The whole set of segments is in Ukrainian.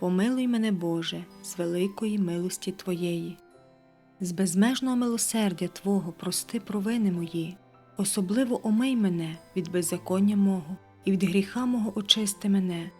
Помилуй мене, Боже, з великої милості Твоєї. З безмежного милосердя Твого прости провини мої, особливо омий мене від беззаконня мого, і від гріха мого очисти мене,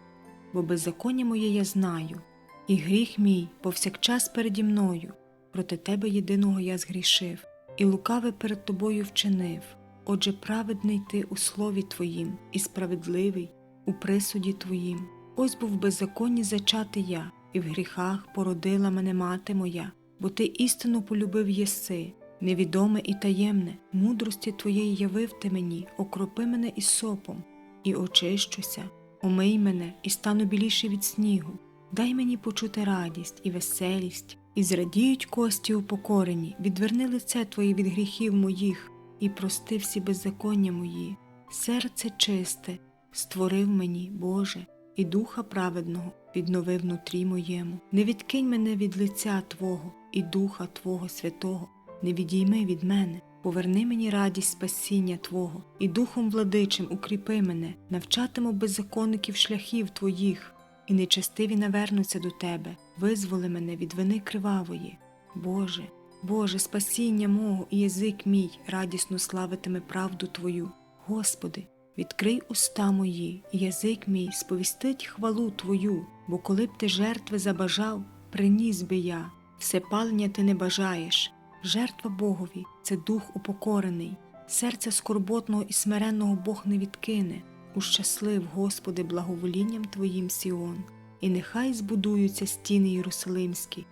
бо беззаконня моє я знаю, і гріх мій повсякчас переді мною, проти Тебе єдиного я згрішив, і лукаве перед Тобою вчинив. Отже, праведний ти у слові Твоїм, і справедливий у присуді Твоїм. Ось був в беззаконні зачати я, і в гріхах породила мене мати моя, бо ти істину полюбив єси, невідоме і таємне, мудрості Твоєї явив ти мені, окропи мене із сопом, і очищуся, омий мене і стану біліший від снігу. Дай мені почути радість і веселість, і зрадіють кості упокорені, відверни лице Твоє від гріхів моїх, і прости всі беззаконня мої. Серце чисте, створив мені, Боже, і духа праведного віднови внутрі моєму. Не відкинь мене від лиця Твого і Духа Твого Святого, не відійми від мене, поверни мені радість спасіння Твого, і духом владичим укріпи мене, навчатиму беззаконників шляхів Твоїх, і нечестиві навернуться до Тебе, визволи мене від вини кривавої. Боже, Боже, спасіння мого і язик мій радісно славитиме правду Твою. Господи, відкрий уста мої, і язик мій сповістить хвалу Твою, бо коли б ти жертви забажав, приніс би я, все палення ти не бажаєш. Жертва Богові це дух упокорений, серця скорботного і смиренного Бог не відкине. Ущаслив, Господи, благоволінням Твоїм Сіон, і нехай збудуються стіни Єрусалимські,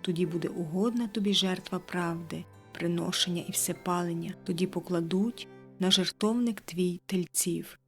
тоді буде угодна тобі жертва правди, приношення і всепалення, тоді покладуть на жертовник твій тельців.